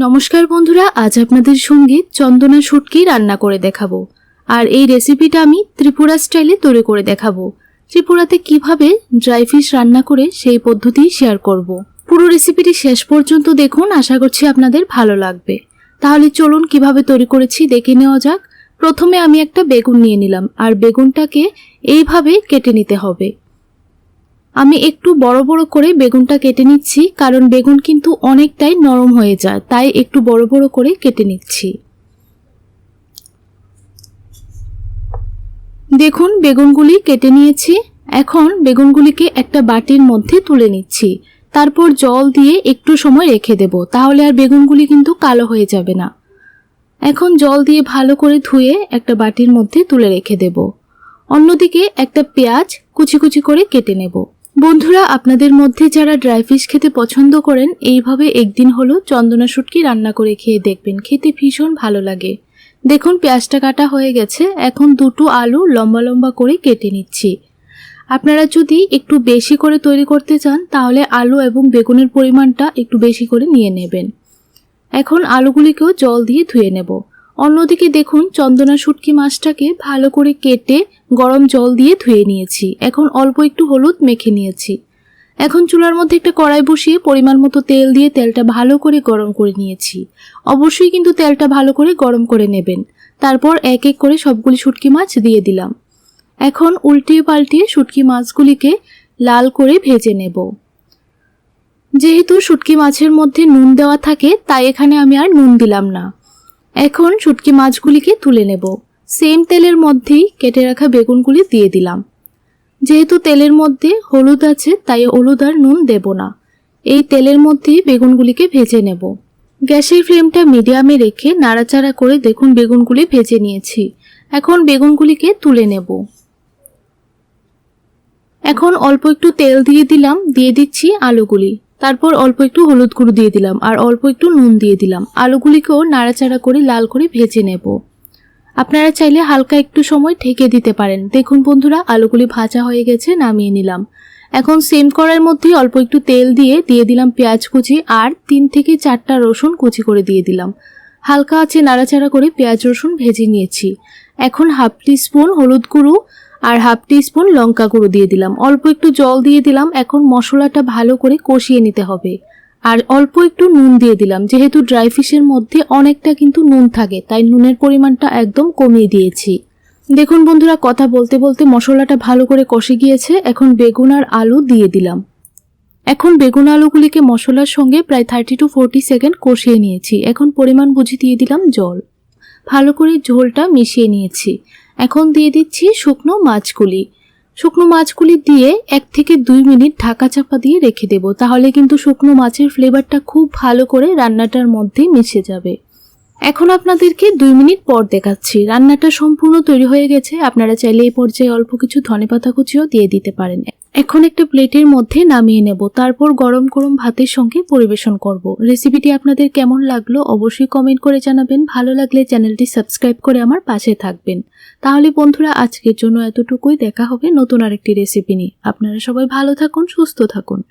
নমস্কার বন্ধুরা, আজ আপনাদের সঙ্গে চন্দনা শুটকি রান্না করে দেখাবো। আর এই রেসিপিটা আমি ত্রিপুরা স্টাইলে তৈরি করে দেখাবো। ত্রিপুরাতে কীভাবে ড্রাই ফিশ রান্না করে সেই পদ্ধতি শেয়ার করব। পুরো রেসিপিটি শেষ পর্যন্ত দেখুন, আশা করছি আপনাদের ভালো লাগবে। তাহলে চলুন, কীভাবে তৈরি করেছি দেখে নেওয়া যাক। প্রথমে আমি একটা বেগুন নিয়ে নিলাম, আর বেগুনটাকে এইভাবে কেটে নিতে হবে। আমি একটু বড় বড় করে বেগুনটা কেটে নিচ্ছি, কারণ বেগুন কিন্তু অনেকটাই নরম হয়ে যায়, তাই একটু বড় বড় করে কেটে নিচ্ছি। দেখুন, বেগুনগুলি কেটে নিয়েছি। এখন বেগুনগুলিকে একটা বাটির মধ্যে তুলে নিচ্ছি। তারপর জল দিয়ে একটু সময় রেখে দেব, তাহলে আর বেগুনগুলি কিন্তু কালো হয়ে যাবে না। এখন জল দিয়ে ভালো করে ধুয়ে একটা বাটির মধ্যে তুলে রেখে দেব। অন্যদিকে একটা পেঁয়াজ কুচি কুচি করে কেটে নেব। বন্ধুরা, আপনাদের মধ্যে যারা ড্রাই ফিশ খেতে পছন্দ করেন, এইভাবে একদিন হলো চন্দনা শুটকি রান্না করে খেয়ে দেখবেন। খেতে ভীষণ ভালো লাগে। দেখুন, পেঁয়াজটা কাটা হয়ে গেছে। এখন দুটো আলু লম্বা লম্বা করে কেটে নিচ্ছি। আপনারা যদি একটু বেশি করে তৈরি করতে চান, তাহলে আলু এবং বেগুনের পরিমাণটা একটু বেশি করে নিয়ে নেবেন। এখন আলুগুলিকেও জল দিয়ে ধুয়ে নেব। অন্যদিকে দেখুন, চন্দনা শুটকি মাছটাকে ভালো করে কেটে গরম জল দিয়ে ধুয়ে নিয়েছি। এখন অল্প একটু হলুদ মেখে নিয়েছি। এখন চুলার মধ্যে একটা কড়াই বসিয়ে পরিমাণ মতো তেল দিয়ে তেলটা ভালো করে গরম করে নিয়েছি। অবশ্যই কিন্তু তেলটা ভালো করে গরম করে নেবেন। তারপর এক এক করে সবগুলি শুটকি মাছ দিয়ে দিলাম। এখন উল্টিয়ে পাল্টিয়ে শুটকি মাছগুলিকে লাল করে ভেজে নেব। যেহেতু শুটকি মাছের মধ্যে নুন দেওয়া থাকে, তাই এখানে আমি আর নুন দিলাম না। এখন শুটকি মাছগুলিকে তুলে নেব। সেম তেলের মধ্যেই কেটে রাখা বেগুনগুলি দিয়ে দিলাম। যেহেতু তেলের মধ্যে হলুদ আছে, তাই হলুদ আর নুন দেব না। এই তেলের মধ্যেই বেগুনগুলিকে ভেজে নেব। গ্যাসের ফ্লেমটা মিডিয়ামে রেখে নাড়াচাড়া করে দেখুন বেগুনগুলি ভেজে নিয়েছি। এখন বেগুনগুলিকে তুলে নেব। এখন অল্প একটু তেল দিয়ে দিলাম, দিয়ে দিচ্ছি আলুগুলি। তারপর অল্প একটু হলুদ গুঁড়ো দিয়ে দিলাম আর অল্প একটু নুন দিয়ে দিলাম। আলুগুলিকেও নাড়াচাড়া করে লাল করে ভেজে নেব। আপনারা চাইলে হালকা একটু সময় ঢেকে দিতে পারেন। দেখুন বন্ধুরা, আলুগুলি ভাজা হয়ে গেছে, নামিয়ে নিলাম। এখন সেম করার মধ্যেই অল্প একটু তেল দিয়ে দিয়ে দিলাম পেঁয়াজ কুচি আর তিন থেকে চারটা রসুন কুচি করে দিয়ে দিলাম। হালকা আছে নাড়াচাড়া করে পেঁয়াজ রসুন ভেজে নিয়েছি। এখন হাফ টি স্পুন হলুদ গুঁড়ো আর হাফ স্পুন লঙ্কা গুঁড়ো দিয়ে দিলাম। অল্প একটু জল দিয়ে দিলাম। এখন মশলাটা ভালো করে কষিয়ে নিতে হবে। আর অল্প একটু নুন দিয়ে দিলাম। যেহেতু ড্রাই ফিশের মধ্যে অনেকটা কিন্তু নুন থাকে, তাই নুনের পরিমাণটা একদম কমিয়ে দিয়েছি। দেখুন বন্ধুরা, কথা বলতে বলতে মশলাটা ভালো করে কষে গিয়েছে। এখন বেগুন আর আলু দিয়ে দিলাম। এখন বেগুন আলুগুলিকে মশলার সঙ্গে প্রায় থার্টি টু ফোরটি সেকেন্ড কষিয়ে নিয়েছি। এখন পরিমাণ বুঝে দিয়ে দিলাম জল। ভালো করে ঝোলটা মিশিয়ে নিয়েছি। এখন দিয়ে দিচ্ছি শুকনো মাছগুলি। শুকনো মাছগুলি দিয়ে এক থেকে দুই মিনিট ঢাকা চাপা দিয়ে রেখে দেব, তাহলে কিন্তু শুকনো মাছের ফ্লেভারটা খুব ভালো করে রান্নাটার মধ্যে মিশে যাবে। এখন আপনাদেরকে দুই মিনিট পর দেখাচ্ছি। রান্নাটা সম্পূর্ণ তৈরি হয়ে গেছে। আপনারা চাইলে এই পর্যায়ে অল্প কিছু ধনে পাতা কুচিও দিয়ে দিতে পারেন। এখন একটা প্লেটের মধ্যে নামিয়ে নেব। তারপর গরম গরম ভাতের সঙ্গে পরিবেশন করব। রেসিপিটি আপনাদের কেমন লাগল অবশ্যই কমেন্ট করে জানাবেন। ভালো লাগলে চ্যানেলটি সাবস্ক্রাইব করে আমার পাশে থাকবেন। তাহলে বন্ধুরা, আজকের জন্য এতটুকুই। দেখা হবে নতুন আরেকটি রেসিপি নিয়ে। আপনারা সবাই ভালো থাকুন, সুস্থ থাকুন।